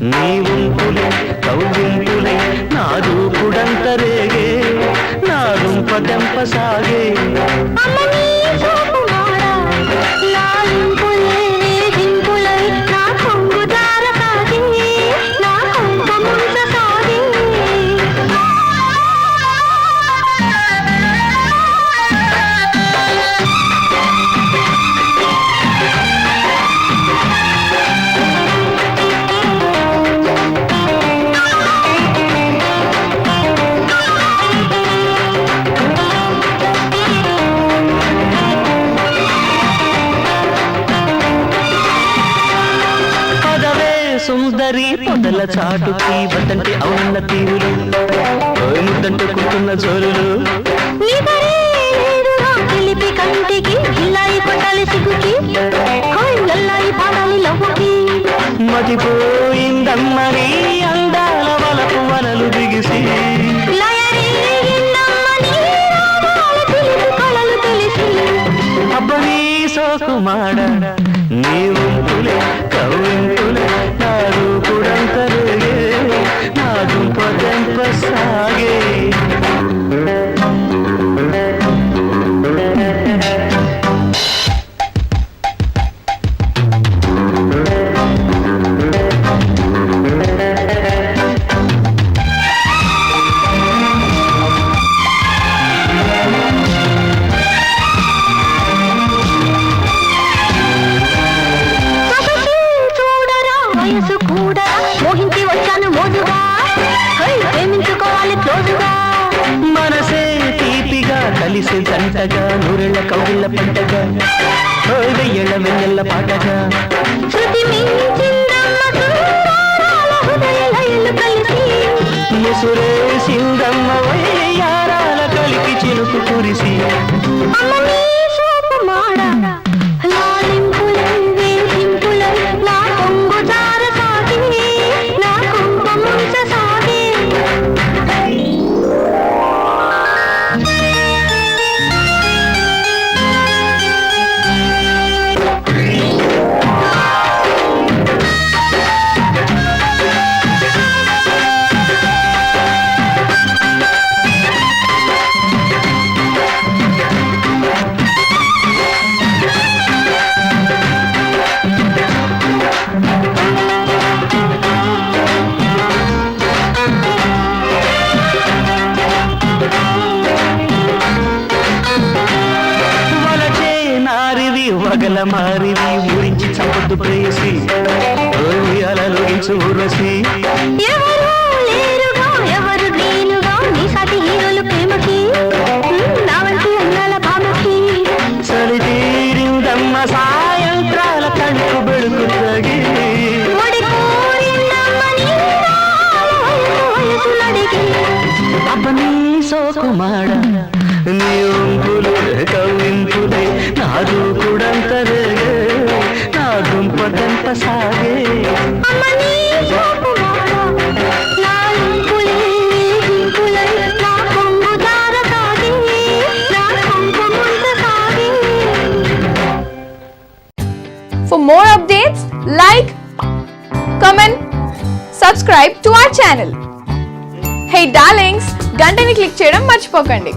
నీ ఉంపులే కౌగింపులే నా రూపుడంత రేగే నా రుంప దెంప సాగే మమతల చాటుకి వద్దంటే అవునన్న తీరులు. ఓయ్ ముద్దంటూ కుంటున్న జోరులు. కంటికి గిల్లాయి కొట్టాలి సిగ్గుకి. పాడాలి లవ్వుకి. మతిపోయిందమ్మని అందాల వలపు వలలు బిగిసి. అబ్బని సోకుమాడ నీ నా సాగే. ಬಿಸಿ ತಂಟಗ ನೂರೆಳ ಕೌಗಿಲ್ಲ ಪಟ್ಟಗ ಹೋಯ್ವೆ ಎಳವೆನ್ನೆಲ್ಲ ಪಾಟಗ ಎಸುರೇ ಸಿಂದಮ್ಮ ಯಾರಾಲ ಕಲಿಕಿ ಚಿನುಕು ಕುರಿಸಿ వగల మారివి ఊరించి చంపొద్దు ప్రేసి అలలోగించు ఊరసి ఎవరు లేరుగా ఎవరు గ్రీనుగా నీ సాటి హీరోలు ప్రేమకి? నా వంటి అందాల చలి తీరిందమ్మ సాయంత్రాల బెడుకు తగి. సోకుమాడ సాగి. For more updates, like, comment, subscribe to our channel. Hey darlings, గంటని click చేయడం మర్చిపోకండి